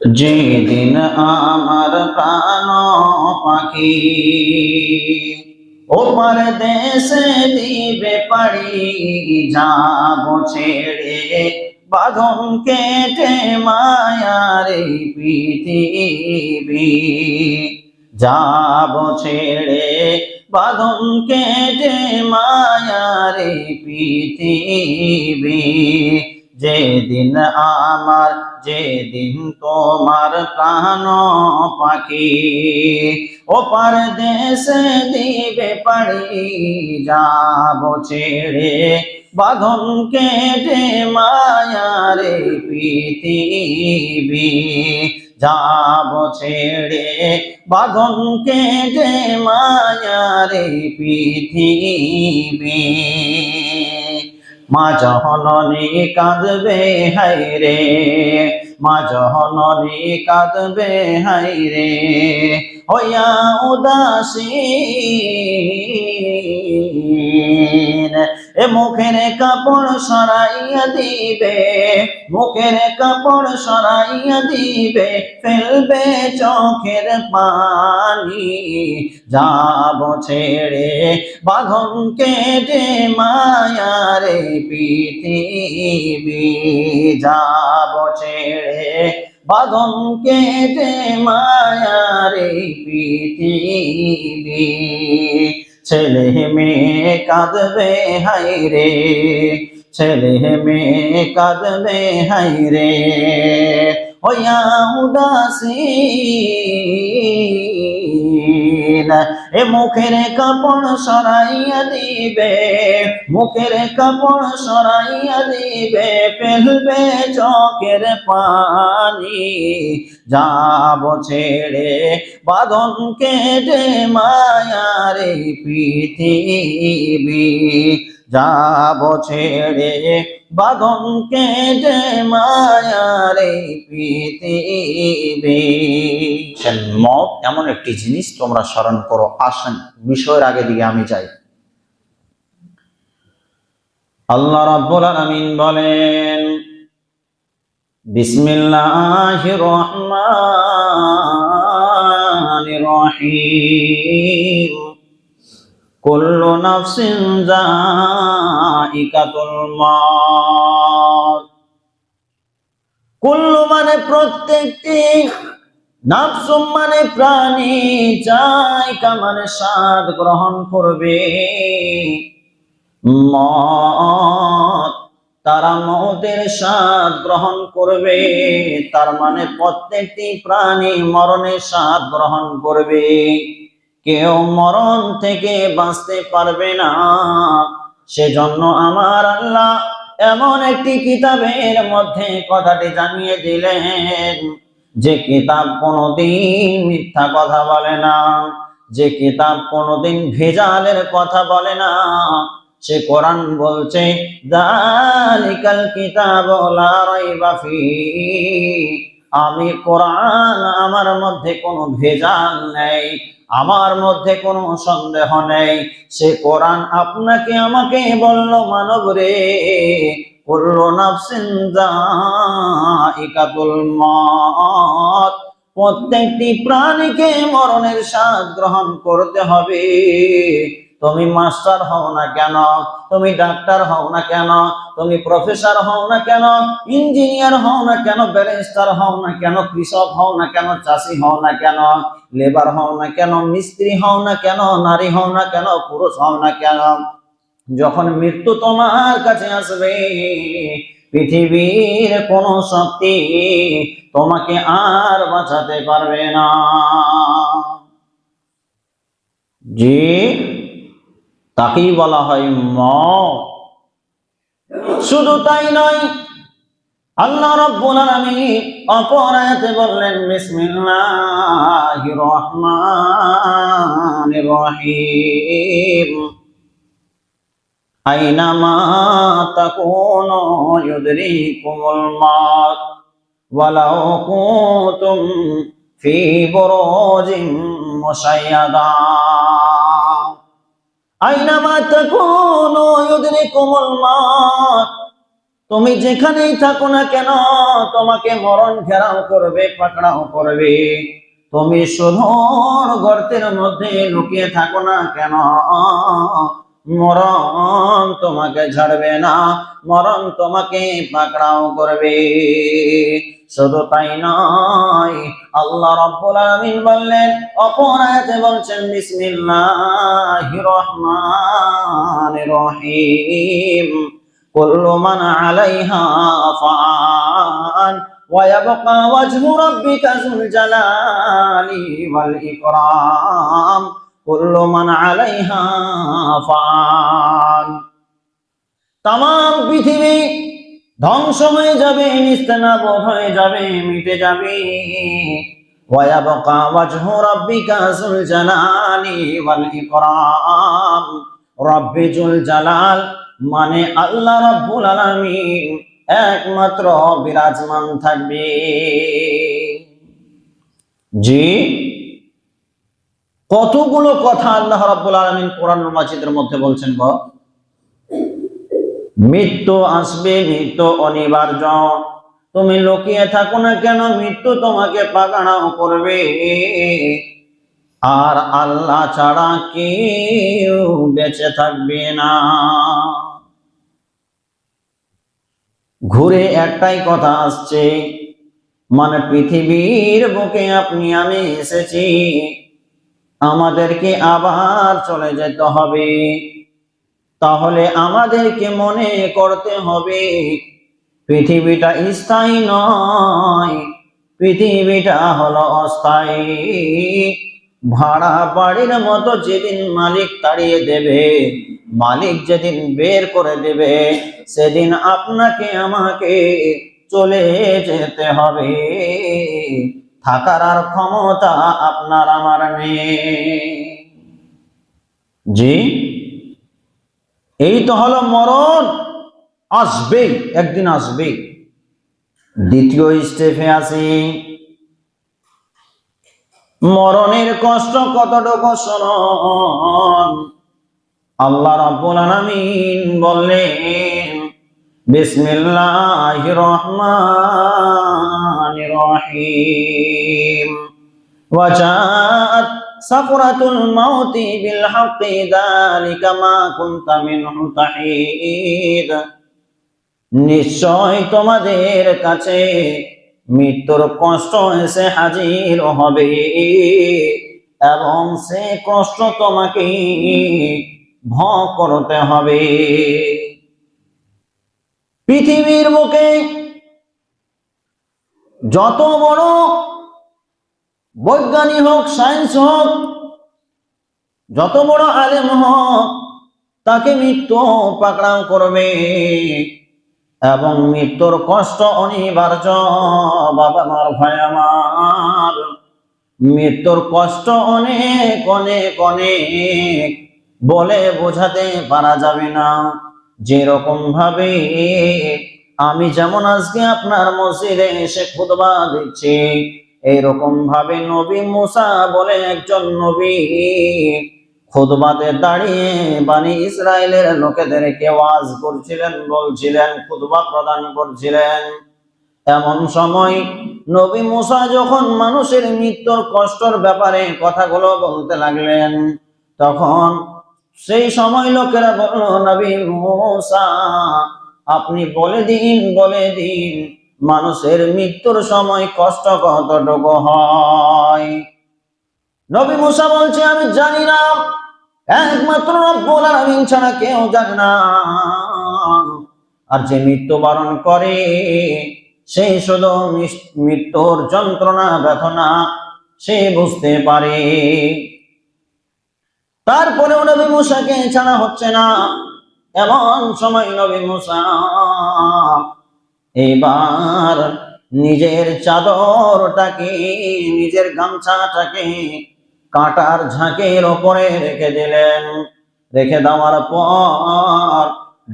যেদিন আমার প্রাণ পাখি ওপার দেশে দিবে পাড়ি যাব ছেড়ে, বাঁধন কেটে মায়ার পৃথিবী। যাব ছেড়ে, বাঁধন কেটে মায়ার পৃথিবী। যেদিন আমার যেদিন তোমার প্রাণ পাখি ওপার দেশে দিবে পাড়ি যাব ছেড়ে বাঁধন কেটে মায়ারে পৃথিবী। যাব ছেড়ে বাঁধন কেটে মায়ারে পৃথিবী। মা জহননী কাঁদবে হাই রে। মা জহননী কাঁদবে হাই রে। হইয়া উদাসীন। এ মুখের কাপড় সরাইয়া দিবে, মুখের কাপড় সরাইয়া দিবে, ফেলবে চোখের পানি। যাব ছেড়ে বাঁধন কেটে মায়ারে পৃথিবী, যাব ছেড়ে বাঁধন কেটে মায়ারে পৃথিবী। ছেলে মেয়ে কাঁদবে হাই রে। ছেলে মেয়ে কাঁদবে হাই রে। হইয়া উদাসীন এ মুখের কাপড় সরাইয়া দিবে, মুখের কাপড় সরাইয়া দিবে, ফেলবে চোখের পানি। যাব ছেড়ে বাঁধন কেটে মায়ারে পৃথিবী যাব ছেড়ে বাঁধন কেটে মায়ারে পৃথিবী মত এমন একটি জিনিস তোমরা স্মরণ করো আসেন বিষয়ের আগে দিকে আমি যাই। আল্লাহ রাব্বুল আলামিন বলেন বিসমিল্লাহির রহমানির রহিম। কুল্লু নাফসিন যায়িকাতুল মাউত। কুল্লু মানে প্রত্যেকটি, নাফসুম মানে প্রাণী জায়গা মানে স্বাদ গ্রহণ করবে। মত, তারা মতের স্বাদ গ্রহণ করবে, তার মানে প্রত্যেকটি প্রাণী মরণের স্বাদ গ্রহণ করবে। কেউ মরণ থেকে বাঁচতে পারবে না। সেজন্য আমার আল্লাহ এমন একটি কিতাবের মধ্যে কথাটি জানিয়ে দিলেন, যে কিতাব কোনোদিন মিথ্যা কথা বলে না, যে কিতাব কোনোদিন ভেজালের কথা বলে না। সে কোরআন বলছে, দালিকাল কিতাব লা রাইবা ফি আমি কোরআন আমার মধ্যে কোনো ভেজাল নেই, আমার মধ্যে কোনো সন্দেহ নেই। সে কোরআন আপনাকে আমাকে বলল, মানব রে প্রত্যেকটি প্রাণীকে মরণের স্বাদ গ্রহণ করতে হবে। তুমি মাস্টার হও না কেন তুমি ডাক্তার হও না কেন তুমি প্রফেসর হও না কেন ইঞ্জিনিয়ার হও না কেন ব্যারিস্টার হও না কেন কৃষক হও না কেন চাষি হও না কেন লেবার হও না কেন মিস্ত্রি হও না কেন নারী হও না কেন পুরুষ হও না কেন যখন মৃত্যু তোমার কাছে আসবে পৃথিবীর কোন শক্তি তোমাকে আর বাঁচাতে পারবে না জি তাকেই বলা হয় মত শুধু তাই নয়, আল্লাহ রাব্বুল আলামিন অপর আয়াতে বললেন, বিসমিল্লাহির রহমানির রহিম। আইনামা তাকুনু ইউদরিকুমুল মাউত ওয়ালাউ ফি বুরুজিন মুশাইয়াদা। তুমি যেখানেই থাকো না কেন, তোমাকে মরণ ঘেরাও করবে, পাকড়াও করবে। তুমি শুধুর গর্তের মধ্যে লুকিয়ে থাকো না কেন, মরণ তোমাকে ছাড়বে না, মরণ তোমাকে পাকড়াও করবে। শুধু তাই নয় আল্লাহ রাব্বুল আলামিন বললেন অপর আয়াতে বলছেন বিসমিল্লাহির রহমানির রহিম কুল্লু মান আলাইহা ফান ويبقى وجه ربك ذو الجلال والإكرام كل من عليها فان তাম পৃথিবী ধ্বংস হয়ে যাবে, নিস্তেনাবোধ হয়ে যাবে, মিটে যাবে। ওয়াল ইকরাম। রব্বি জুল মানে আল্লাহ রাব্বুল আলামিন, একমাত্র বিরাজমান থাকবে। জি, কতগুলো কথা আল্লাহ রাব্বুল আলামিন কোরআন মাজিদের মধ্যে বলছেন গো? মৃত্যু আসবে, মৃত্যু অনিবার্য। তুমি লুকিয়ে থাকো না কেন? মৃত্যু তোমাকে পাকাড়াও করবে। আর আল্লাহ ছাড়া কেউ বেঁচে থাকবে না। ঘুরে একটাই কথা আসছে মানে পৃথিবীর বুকে আপনি, আমি এসেছি। আমাদেরকে আবার চলে যেতে হবে। তাহলে আমাদেরকে মনে করতে হবে, পৃথিবীটা স্থায়ী নয়, পৃথিবীটা হলো অস্থায়ী। ভাড়া বাড়ির মতো যেদিন মালিক তাড়িয়ে দেবে, মালিক যেদিন বের করে দেবে, সেদিন আপনাকে, আমাকে চলে যেতে হবে। থাকার আর ক্ষমতা আপনার, আমার নেই। জি? এই তো হলো মরণ। আসবে একদিন আসবে দ্বিতীয় স্টেপে আসি। মরণের কষ্ট কতটুকু শরণ আল্লাহ রাব্বুল আলামিন বললেন, বিসমিল্লাহির রহমানির রহিম। সাফরাতুল নিশ্চয় তোমাদের কাছে মৃত্যুর কষ্ট এসে হাজির হবে, এবং সে কষ্ট তোমাকে ভ করতে হবে। পৃথিবীর বুকে যত বড় বৈজ্ঞানিক হোক সায়েন্স হোক, যত বড় আলেম হোক, তাকে মৃত্যু পাকড়াও করবে এবং মৃত্যুর কষ্ট অনিবার্য। বাবা মার ভাই আমার। মৃত্যুর কষ্ট অনেক অনেক অনেক বলে বোঝাতে পারা যাবে না। যেরকম ভাবে আমি যেমন আজকে আপনার মসজিদে এসে খুতবা দিচ্ছি এইরকম ভাবে নবী মুসা বলে একজন নবী খুদবাতে দাঁড়িয়ে বানি ইসরায়েলের লোকেদেরকে ওয়াজ করছিলেন, বলছিলেন খুদবা প্রদান করছিলেন। এমন সময় নবী মুসা যখন মানুষের মৃত্যুর কষ্টর ব্যাপারে কথাগুলো বলতে লাগলেন, তখন সেই সময় লোকেরা বলল, নবী মুসা, আপনি বলে দিন বলে দিন। মানুষের মৃত্যুর সময় কষ্ট কতটুকু হয়? নবী মুসা বলছে, আমি জানি না। একমাত্র রব্বুল আলামিন ছাড়া কেউ জানে না। আর যে মৃত্যুবরণ করে সেই শুধু মৃত্যুর যন্ত্রণা, ব্যথনা, সে বুঝতে পারে। তারপরেও নবী মুসাকে ছাড়া হচ্ছে না। এমন সময় নবী মুসা এবার নিজের চাদরটাকে, নিজের গামছাটাকে কাঁটার ঝাঁকের ওপরে রেখে দিলেন। রেখে দেওয়ার পর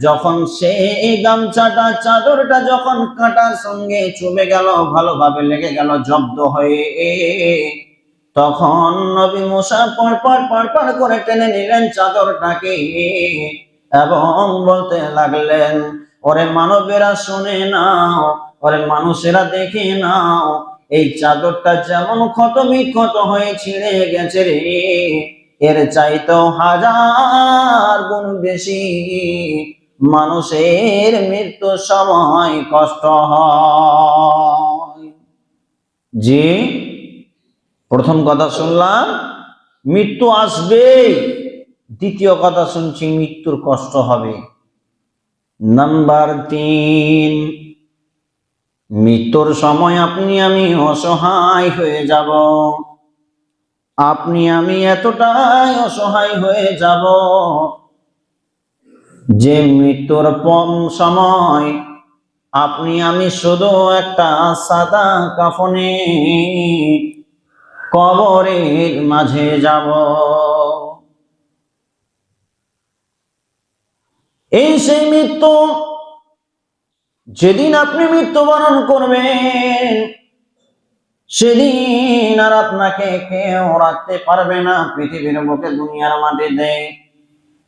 যখন সেই গামছাটা, চাদরটা যখন কাঁটার সঙ্গে চুমে গেল, ভালোভাবে লেগে গেল, জব্দ হয়ে, তখন নবী মুসা পর পর পর পর করে টেনে নিলেন চাদরটাকে এবং বলতে লাগলেন ওরে মানবেরা শুনে নাও ওরে মানুষেরা দেখে নাও, এই চাদরটা যেমন ক্ষত বিক্ষত হয়ে ছিঁড়ে গেছে রে, এর চাইতেও হাজার গুণ বেশি। মানুষের মৃত্যুর সময় কষ্ট হয়। জি, প্রথম কথা শুনলাম, মৃত্যু আসবে, দ্বিতীয় কথা শুনছি মৃত্যুর কষ্ট হবে। নাম্বার তিন, মৃত্যুর সময় আপনি আমি অসহায় হয়ে যাব। আপনি আমি এতটাই অসহায় হয়ে যাব যে মৃত্যুর পম সময় আপনি আমি শুধু একটা সাদা কাফনে কবরের মাঝে যাব। এই সেই মৃত্যু যেদিন আপনি মৃত্যুবরণ করবেন, সেদিন আর আপনাকে কেউ রাখতে পারবে না পৃথিবীর বুকে, দুনিয়ার মাটিতে।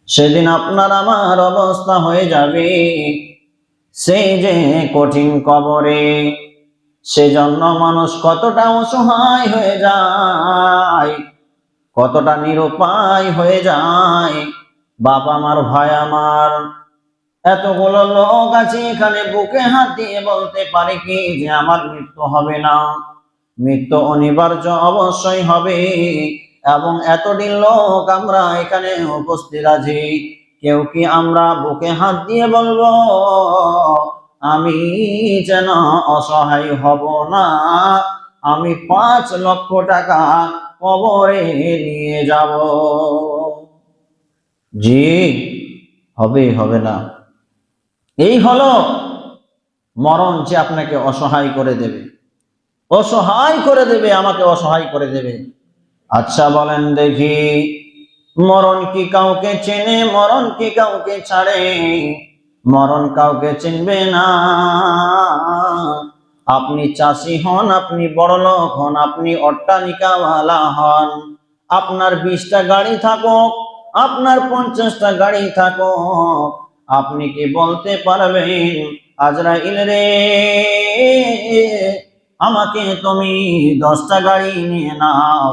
সেদিন আপনার আমার অবস্থা হয়ে যাবে সেই যে কঠিন কবরে। সেজন্য মানুষ কতটা অসহায় হয়ে যায়, কতটা নিরুপায় হয়ে যায় বাবা আমার, ভাই আমার। এতগুলো লোক আছে, এখানে বুকে হাত দিয়ে বলতে পারে কি যে আমার মৃত্যু হবে না? মৃত্যু অনিবার্য অবশ্যই হবে। এবং এতদিন লোক আমরা এখানে উপস্থিত আছি। কেউ কি আমরা বুকে হাত দিয়ে বলব, আমি যেন অসহায় হব না? আমি পাঁচ লক্ষ টাকা কবরে নিয়ে যাব। জি, হবে হবে না। এই হলো মরণ যে আপনাকে অসহায় করে দেবে। অসহায় করে দেবে, আমাকে অসহায় করে দেবে। আচ্ছা বলেন দেখি, মরণ কি কাউকে চেনে, মরণ কি কাউকে ছাড়ে? মরণ কাউকে চিনবে না। আপনি চাষি হন, আপনি বড় লোক হন, আপনি অট্টালিকাওয়ালা হন, আপনার বিশটা গাড়ি থাকুক আপনার পঞ্চাশটা গাড়ি থাকো। আপনি কি বলতে পারবেন, আজরাইল রে? আমাকে তুমি দশটা গাড়ি নিয়ে নাও,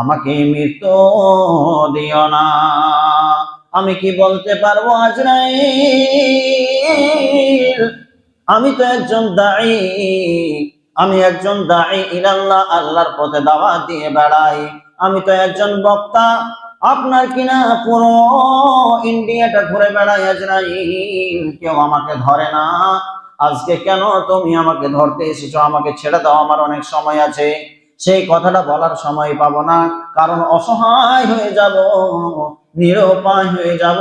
আমাকে মৃত্যু দিও না। আমি কি বলতে পারব, আজরাইল? আমি তো একজন দায়ী, আমি একজন দায়ী ইলাল্লাহ, আল্লাহর পথে দাওয়াত দিয়ে বেড়াই। আমি তো একজন বক্তা আপনার কিনা পুরো ইন্ডিয়াটা ঘুরে বেড়াই আজরাইল কেউ আমাকে ধরে না। আজকে কেন তুমি আমাকে ধরতে এসেছ? আমাকে ছেড়ে দাও, আমার অনেক সময় আছে। সেই কথাটা বলার সময় পাবো না। কারণ অসহায় হয়ে যাব, নিরুপায় হয়ে যাব।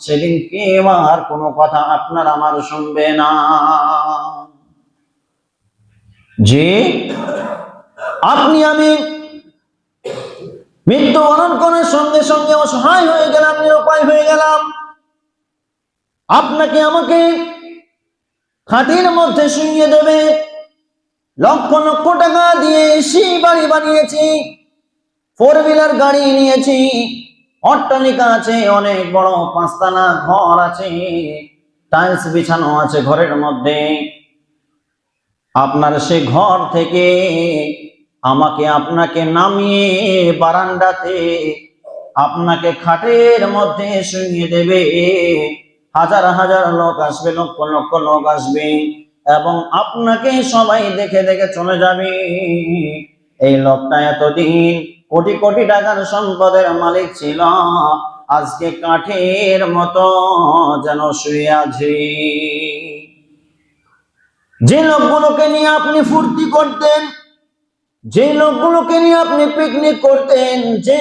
সেদিন কেউ আর কোনো কথা আপনার আমার শুনবে না। জি? আপনি আমি মৃত্যুবরণ করার সঙ্গে সঙ্গে অসহায় হয়ে গেলাম, নিরুপায় হয়ে গেলাম। আপনাকে আমাকে খাটির মধ্যে শুইয়ে দেবে। লক্ষ লক্ষ টাকা দিয়ে এসি বাড়ি বানিয়েছি ফোর হুইলার গাড়ি নিয়েছি, অট্টালিকা আছে, অনেক বড় পাঁচতলা ঘর আছে টাইলস বিছানো আছে ঘরের মধ্যে। আপনার সে ঘর থেকে আমাকে আপনাকে নামিয়ে বারান্দাতে, আপনাকে খাটের মধ্যে শুইয়ে দেবে। হাজার হাজার লোক আসবে, লক্ষ লক্ষ লোক আসবে এবং আপনাকে সবাই দেখে দেখে চলে যাবে। এই লোকটা এতদিন কোটি কোটি টাকার সম্পদের মালিক ছিল, আজকে কাঠের মতো যেন শুয়ে আছে। যে লোকগুলোকে নিয়ে আপনি ফুর্তি করতেন যে লোকগুলোকে নিয়ে আপনি পিকনিক করতেন, যে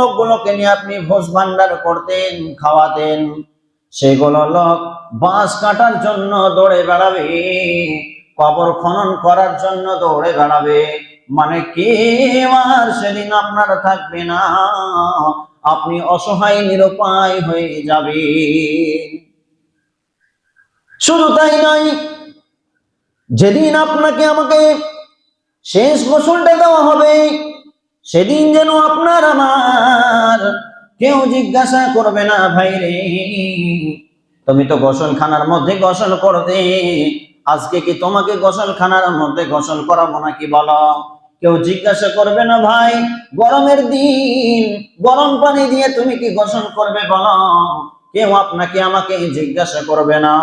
লোকগুলোকে নিয়ে আপনি ভোজ ভান্ডার করতেন, খাওয়াতেন, সেগুলো লোক বাঁশ কাটার জন্য দৌড়ে বেড়াবে, কবর খনন করার জন্য দৌড়ে বেড়াবে। মানে কে আর সেদিন আপনার থাকবে না, আপনি অসহায়, নিরুপায় হয়ে যাবে শুধু তাই নয়, যেদিন আপনাকে আমাকে শেষ গোসলটা দেওয়া হবে। সেদিন যেন আপনার আমার কেউ জিজ্ঞাসা করবে না, ভাই রে। তুমি তো গোসলখানার মধ্যে গোসল করতে আজকে কি তোমাকে গোসলখানার মধ্যে গোসল করাবো নাকি বলো? কেউ জিজ্ঞাসা করবে না, ভাই। গরমের দিন, গরম পানি দিয়ে তুমি কি গোসল করবে বলো? কেউ আপনাকে, আমাকে জিজ্ঞাসা করবে না।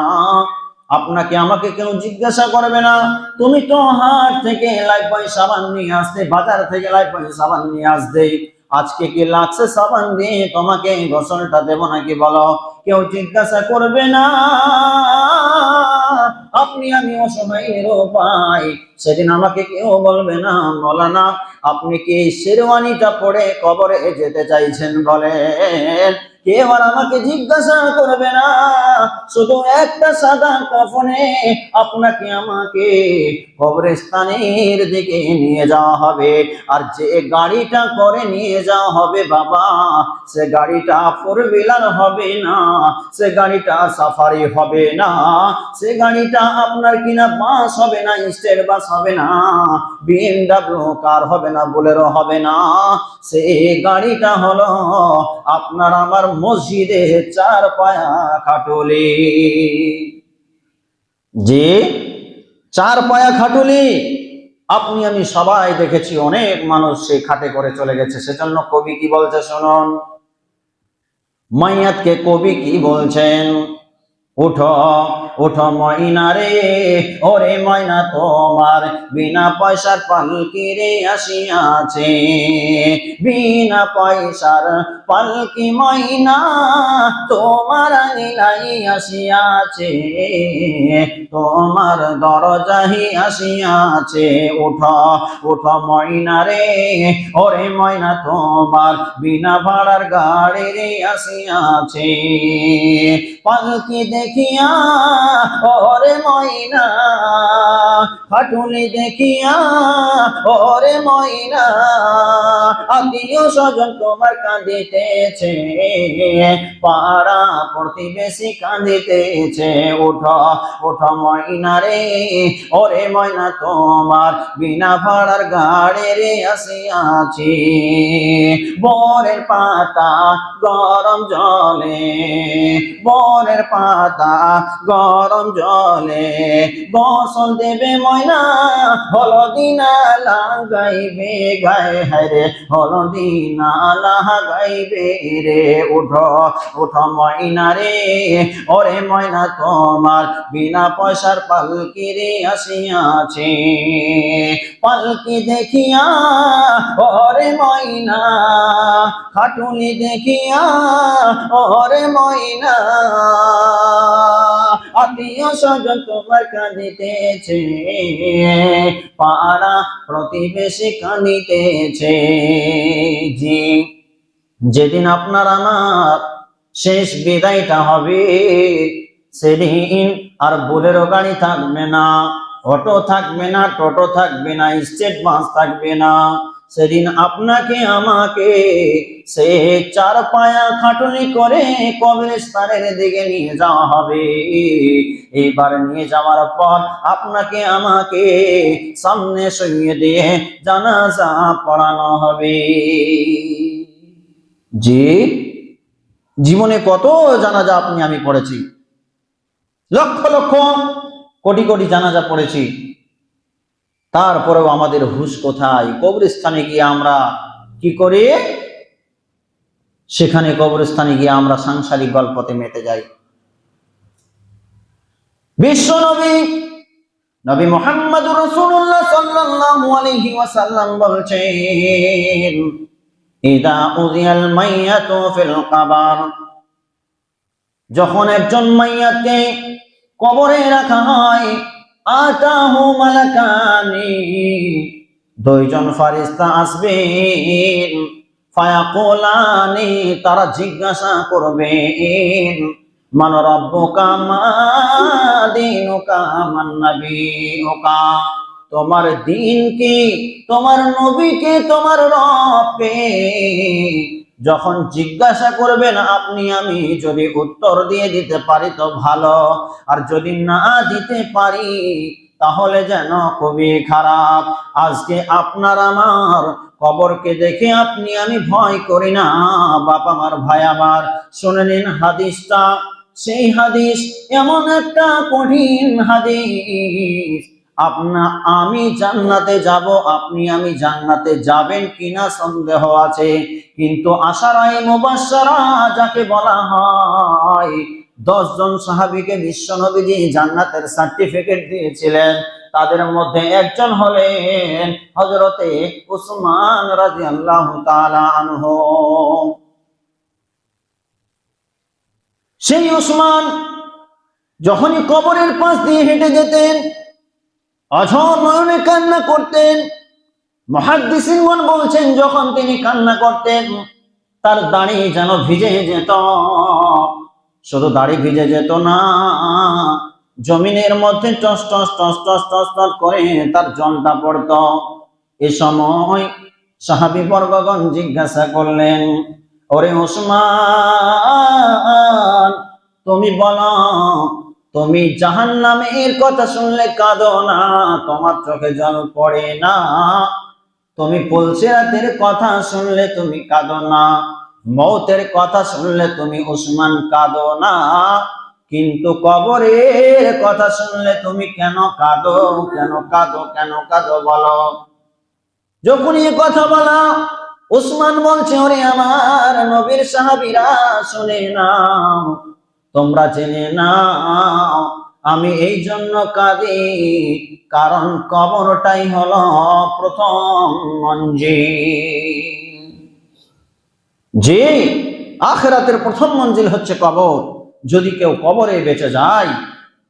আপনাকে আমাকে কেউ জিজ্ঞাসা করবে না। তুমি তো হাট থেকে লাইফবয় সাবান নিয়ে আসতে, বাজার থেকে লাইফবয় সাবান নিয়ে আসতে। আজকে কি লাগছে সাবান দিয়ে তোমাকে গোসলটা দেবো নাকি বলো? কেউ জিজ্ঞাসা করবে না। আপনি আমি অসময় পাই। সেদিন আমাকে কেউ বলবে না বলা না আপনি কি শেরওয়ানিটা পরে কবরে যেতে চাইছেন বলেন। কেউ আর আমাকে জিজ্ঞাসা করবে না, শুধু একটা সাদা আপনাকে আমাকে কবরস্থানের দিকে নিয়ে যাওয়া হবে। আর যে গাড়িটা করে নিয়ে যাওয়া হবে, বাবা, সে গাড়িটা ফোর হুইলার হবে না, সে গাড়িটা সাফারি হবে না, সে গাড়িটা আপনার কিনা বাস হবে না, স্টেট বাস হবে না বিএমডাব্লিউ কার হবে না, বোলেরো হবে না। সে গাড়িটা হলো আপনার আমার মসজিদে চার পায়া খাটুলি। যে চার পায়া খাটুলি। আপনি, আমি সবাই দেখেছি, অনেক মানুষ সে খাটে করে চলে গেছে। সেজন্য কবি কি বলছে শুনুন? মাইয়াতকে কবি কি বলছেন? উঠো উঠ ময়না রে ওরে ময়না তোমার। বিনা পয়সার পালকি রে আসিয়াছে বিনা পয়সার পালকি ময়না, তোমার আঙিনাই আসিয়াছে, তোমার দরজাহি আসিয়াছে। উঠ উঠ ময়না রে, ওরে ময়না, তোমার বিনা ভাড়ার গাড়ি রে আসিয়াছে। পালকি দেখিয়া, ওরে ময়না খাটুলি দেখিয়া, ওরে ময়না, আত্মীয় স্বজন তোমার কাঁদিতেছে, পাড়া প্রতিবেশী কাঁদিতেছে, ওঠো ওঠো ময়না রে, ওরে ময়না তোমার বিনা ভাড়ার গাড়ি রে আসিয়াছি। বরের পাতা গরম জলে, বরের পাতা গরম জলে গোসল দেবে ময়না হলদি না লাগাইবে গায়ে হারে হলদি না লাগাইবে রে উঠো উঠো ময়না রে ওরে ময়না, তোমার বিনা পয়সার পালকি রে আসিয়াছে। পালকি দেখিয়া, ওরে ময়না খাটুলি দেখিয়া, ওরে ময়না। আত্মীয় স্বজন তোমার কাঁদিতেছে, পাড়া প্রতিবেশী কাঁদিতেছে। জি যেদিন আপনার আমার শেষ বিদায়টা হবে, সেদিন আর বোলেরো গাড়ি থাকবে না, অটো থাকবে না, টোটো থাকবে না, স্টেট বাস থাকবে না। সেদিন আপনাকে আমাকে সে চার পায়া খাটুনি করে কবরস্থানের দিকে নিয়ে যাওয়া হবে। এবার নিয়ে যাওয়ার পর আপনাকে আমাকে সামনে সইয়ে দিয়ে জানাজা পড়ানো হবে। জি জীবনে কত জানাজা আপনি আমি পড়েছি? লক্ষ লক্ষ, কোটি কোটি জানাজা পড়েছি। তারপরেও আমাদের হুশ কোথায়? কবরস্থানে গিয়ে আমরা কি করে? সেখানে কবরস্থানে গিয়ে আমরা সাংসারিক গল্পতে মেতে যাই। বিশ্ব নবী নবী মোহাম্মদ রসুল্লাহ আলাইহি ওয়াসাল্লাম বলছেন যখন একজন মাইয়াকে কবরে রাখা হয়, আতাহু মালাকানি, দুইজন ফারিস্তা আসবেন, ফায়াকুলানি, তারা জিজ্ঞাসা করবেন, মান রব্বুকা মা দীনুকা, মান নবীকা তোমার দিন কি? তোমার নবীকে তোমার রবকে যখন জিজ্ঞাসা করবেন, আপনি আমি যদি উত্তর দিয়ে দিতে পারি তো ভালো। আর যদি না দিতে পারি, তাহলে যেন খুবই খারাপ। আজকে আপনার আমার কবরকে দেখে আপনি আমি ভয় করি না, বাপ আমার, ভাই আমার। শুনে নিন হাদিসটা। সেই হাদিস এমন একটা কঠিন হাদিস। আপনা আমি জান্নাতে যাব, আপনি আমি জান্নাতে যাবেন কিনা সন্দেহ আছে। কিন্তু আশারায় মুবাশশারা যাকে বলা হয় দশ জন সাহাবীকে বিশ্ব নবীজি জান্নাতের সার্টিফিকেট দিয়েছিলেন। তাদের মধ্যে একজন হলেন হজরতে উসমান রাদিয়াল্লাহু তাআলা আনহু। সেই উসমান যখনই কবরের পাশ দিয়ে হেঁটে যেতেন অঝর নয়নে কান্না করতেন। মহাদ্দিসিনগণ বলছেন, যখন তিনি কান্না করতেন, তার দাড়ি যেন ভিজে যেত। শুধু দাড়ি ভিজে যেত না, জমিনের মধ্যে টস টস টস টস টস টস করে তার জলটা পড়ত। এ সময় সাহাবি বর্গগণ জিজ্ঞাসা করলেন, ওরে ওসমান, তুমি বলো তুমি জাহান নামের কথা শুনলে কাঁদো না, তোমার চোখে জল পড়ে না। তুমি পুলসিরাতের কথা শুনলে তুমি কাঁদো না, মৌতের কথা শুনলে তুমি উসমান কাঁদো না। কিন্তু কবরের কথা শুনলে তুমি কেন কাঁদো কেন কাঁদো কেন কাঁদো বলো। যখন এ কথা বলা, উসমান বলছে, ওরে আমার নবীর সাহাবিরা শুনে নাও তোমরা জেনে নাও আমি এই জন্য কাঁদি কারণ কবরটাই হল প্রথম মঞ্জিল। যে আখেরাতের প্রথম মঞ্জিল হচ্ছে কবর। যদি কেউ কবরে বেঁচে যায়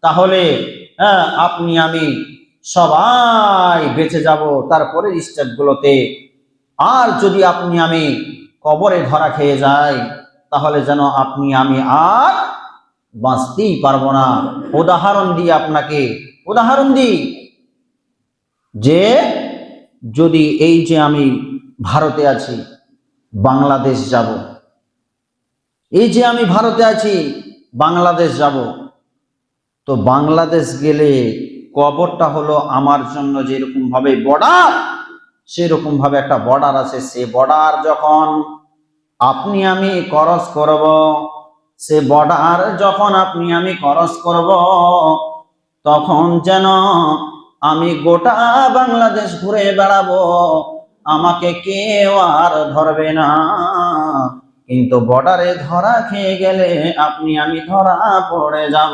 তাহলে হ্যাঁ, আপনি আমি সবাই বেঁচে যাব তারপরে স্টেপগুলোতে। আর যদি আপনি আমি কবরে ধরা খেয়ে যাই তাহলে যেন আপনি আমি আর বাঁচতেই পারব না। উদাহরণ দিই আপনাকে। উদাহরণ দিই যে, যদি এই যে আমি ভারতে আছি, বাংলাদেশ যাব। এই যে আমি ভারতে আছি, বাংলাদেশ যাব। তো বাংলাদেশ গেলে কবরটা হলো আমার জন্য যেরকম ভাবে বর্ডার সেরকম ভাবে একটা বর্ডার আছে। সে বর্ডার যখন আপনি আমি করস করব সে বর্ডার যখন আপনি আমি খরচ করব, তখন যেন আমি গোটা বাংলাদেশ ঘুরে বেড়াবো। আমাকে কেউ আর ধরবে না। কিন্তু বর্ডারে ধরা খেয়ে গেলে আপনি আমি ধরা পড়ে যাব।